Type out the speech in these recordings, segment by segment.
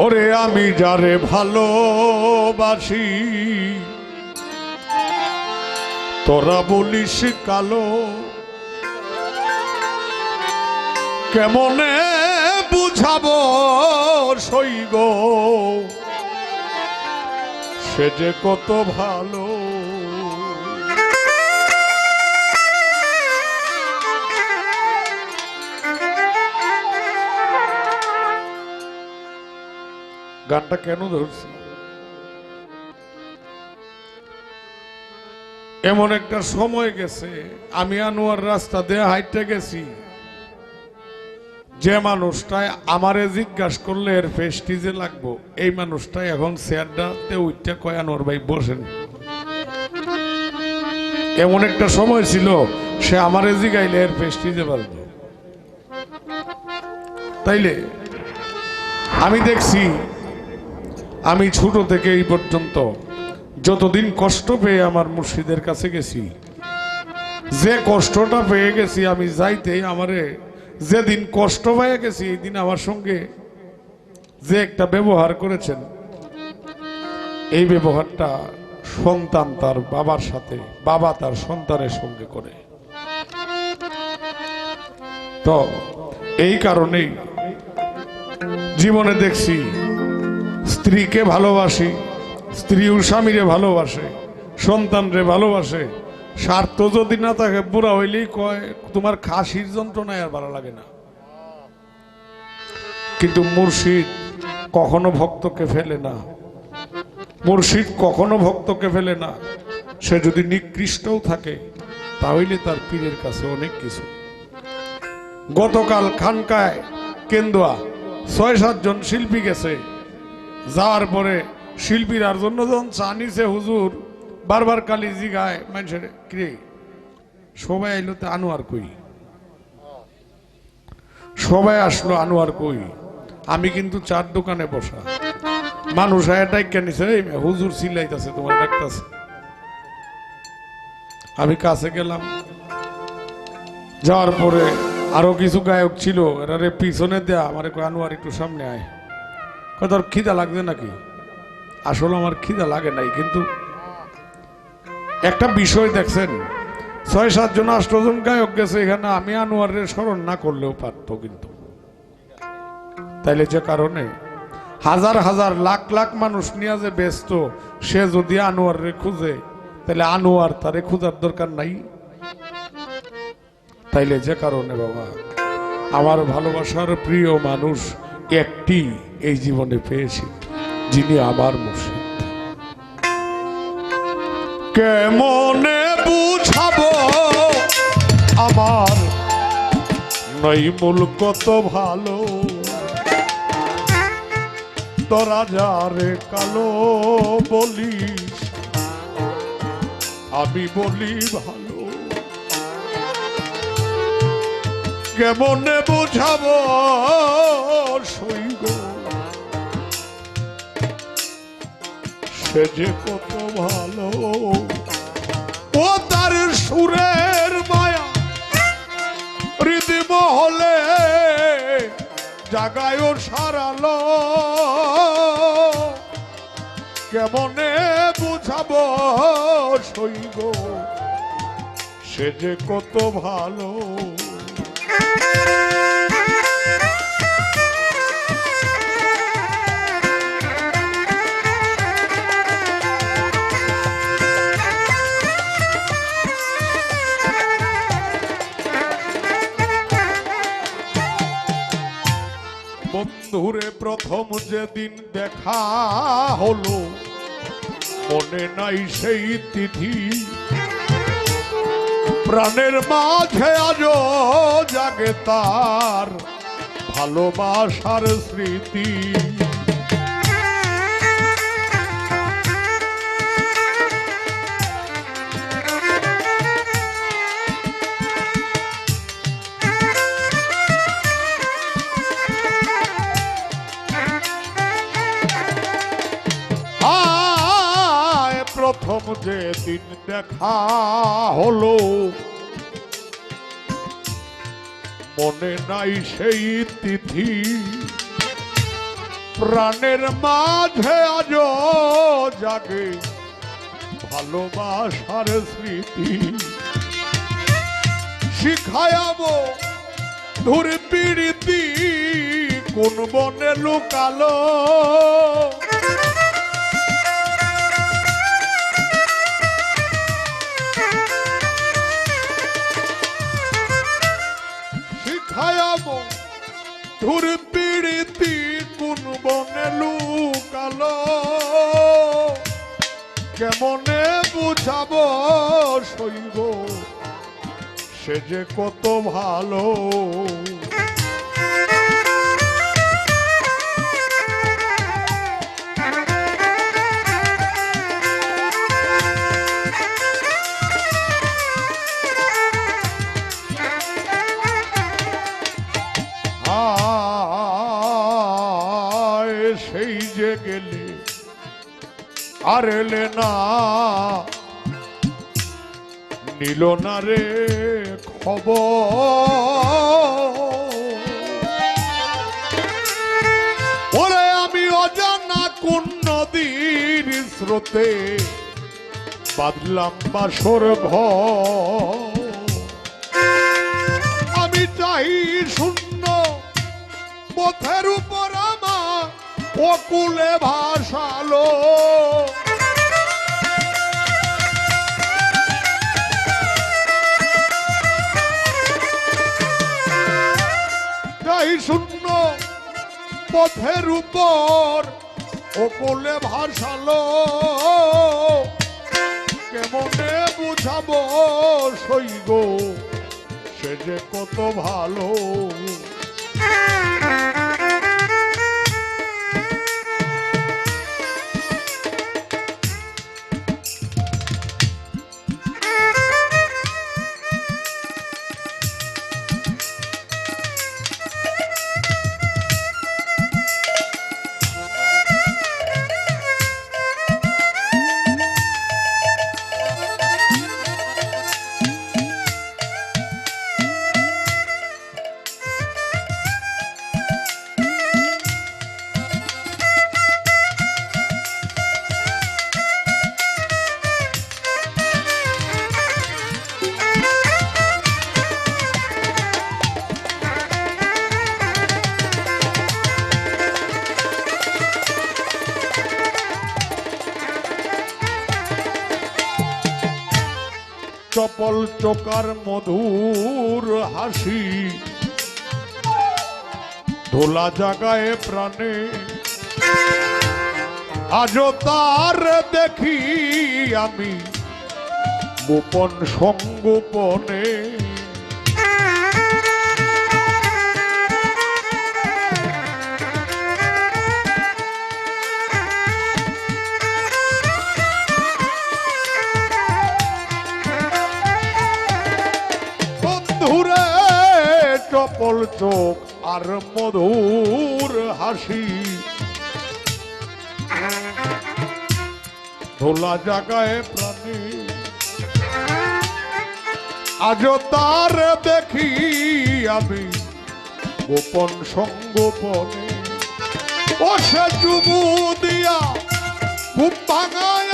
ওরে আমি যারে ভালোবাসি তোরা বলিস কালো কেমনে বুঝাবো সইগ সে যে কত ভালো গানটা কেন ধরছি? এমন একটা সময় গেছে, আমি আনোয়ার রাস্তা দিয়ে হাইটে গেছি। যে মানুষটাই আমারে জিজ্ঞাসা করলে এর ফেস্টিজে লাগবো, এই মানুষটাই এখন চেয়ারটাতে উঠতে কয়, আনোয়ার ভাই, বসেন। এমন একটা সময় ছিল, সে আমারে জিগাইলে এর ফেস্টিজে পারত তাইলে আমি দেখছি আমি ছোট থেকে এই পর্যন্ত যতদিন কষ্ট পেয়ে আমার মুর্শিদের কাছে গেছি, যে কষ্টটা পেয়ে গেছি আমি যাইতে আমারে যেদিন কষ্ট পেয়ে গেছি এই দিন আমার সঙ্গে যে একটা ব্যবহার করেছেন, এই ব্যবহারটা সন্তান তার বাবার সাথে, বাবা তার সন্তানের সঙ্গে করে। তো এই কারণেই জীবনে দেখছি স্ত্রীকে ভালোবাসি, স্ত্রীও স্বামীরে ভালোবাসে, সন্তানরে ভালোবাসে। স্বার্থ যদি না থাকে, বুড়া হইলেই কয়, তোমার খাসির যন্ত্রণায় আর ভালো লাগে না। কিন্তু মুর্শিদ কখনো ভক্তকে ফেলে না। মুর্শিদ কখনো ভক্তকে ফেলে না। সে যদি নিকৃষ্টও থাকে, তাহলে তার পীরের কাছে অনেক কিছু। গতকাল খানকায় কেন্দুয়া ছয় সাতজন শিল্পী গেছে। যাওয়ার পরে শিল্পীর আর জন্য যখন হুজুর, বারবার কালি জিগায় মানুষের কিরে? সবাই এলো তো আনোয়ার কই? সবাই আসলো আনোয়ার কই? আমি কিন্তু চার দোকানে বসা। মানুষ এটাই হুজুর সিলাইতেছে তোমার ডাকতেছে। আমি কাছে গেলাম। যাওয়ার পরে আরও কিছু গায়ক ছিল এরা পিছনে দেয়া, আমার আনোয়ার, একটু সামনে আয়। তোর খিদা লাগছে নাকি? আসলে আমার খিদা লাগে নাই, কিন্তু একটা বিষয় দেখছেন ছয় সাতজন আষ্টজন গায়ক গেছে এখানে, আমি আনোয়ারের স্মরণ না করলেও পারতো কিন্তু। তাইলে যে কারণে হাজার হাজার লাখ লাখ মানুষ নিয়ে যে ব্যস্ত, সে যদি আনোয়ারে খুঁজে তাহলে আনোয়ার তারে খুঁজার দরকার নাই। তাইলে যে কারণে বাবা, আমার ভালোবাসার প্রিয় মানুষ একটি এই জীবনে পেয়েছি, যিনি আমার মুর্শিদ। কেমনে বুঝাবো আমার? নই মূল কত ভালো। তোরা কালো বলিস, আমি বলি ভালো। কেমনে বুঝাবো সে যে কত ভালো। ও তার সুরের মায়া হৃদিম হলে জাগায় সারাল। কেমনে বুঝাবো সইগ সে যে কত ভালো। বন্ধুরে প্রথম যেদিন দেখা হলো, মনে নাই সেই তিথি। প্রাণের মাঝে আজ জাগে তার ভালোবাসার স্মৃতি। প্রথম যে দিন দেখা হলো, মনে নাই সেই তিথি। প্রাণের মাঝে আজ জাগে ভালোবাসার স্মৃতি। শিখায়াবো ধরে পিড়িতি কোন বনে লুকালো। ধরে পীড়িতি কোন বনে লুকালো? কেমনে বুঝাব সইব সে যে কত ভালো আর এলে না। নিল না রে খবর। ওরে আমি অজানা কোন নদীর স্রোতে বাদলাম বাসর ঘর আমি চাই শূন্য পথের উপর আমার অকুলে ভাসালো। চাই শূন্য। পথের উপর অকুলে ভাসালো। কেমনে বুঝাবো সৈগ সে যে কত ভালো। চপল চোকার মধুর হাসি। ধোলা জাগায় প্রাণে। আজও তার দেখি আমি। গোপন সঙ্গোপনে আর মধুর হাসি। ধোলা জাগায় প্রাণী। আজ তার দেখি আমি গোপন সঙ্গোপনে। ও সে চুমু দিয়া ঘুম ভাঙায়া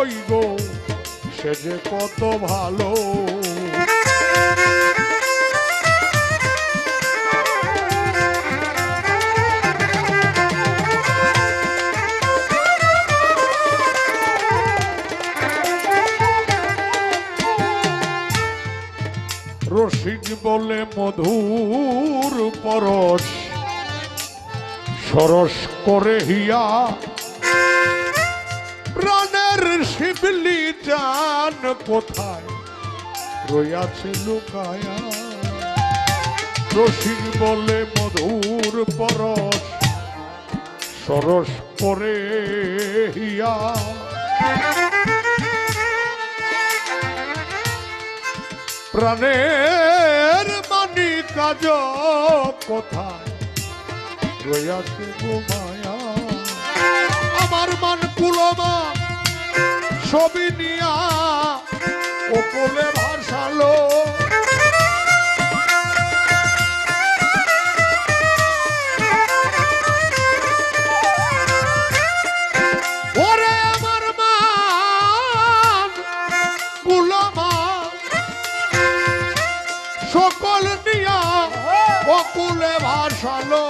সইব সে যে কত ভালো। রসিক বলে মধুর পরশ সরস করে হিয়া। প্রাণের শিবলি জান কোথায়? রইয়াছে লুকায়া। রসিক বলে মধুর পরশ, সরস করে হিয়া। প্রাণের মানি কাজ কোথায়? রয়াছে গো মায়া আমার মান কুলমা ছবি নিয়া ওপলে ভাসালো। ওরে আমার মান কুলমা সকল নিয়া অকুলে ভাসালো।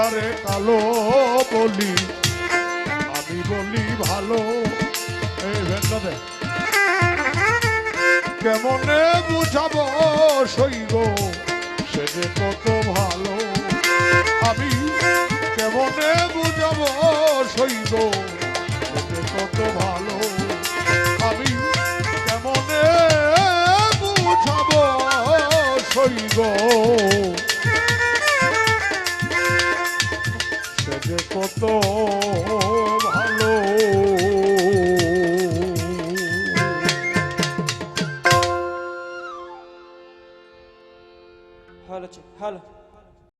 যারে কালো বলি। আমি বলি ভালো। এই কেমনে বুঝাবো সইব সে যে কত ভালো। আমি কেমনে বুঝাবো সইব সে যে কত ভালো। আমি কেমনে বুঝাবো সইব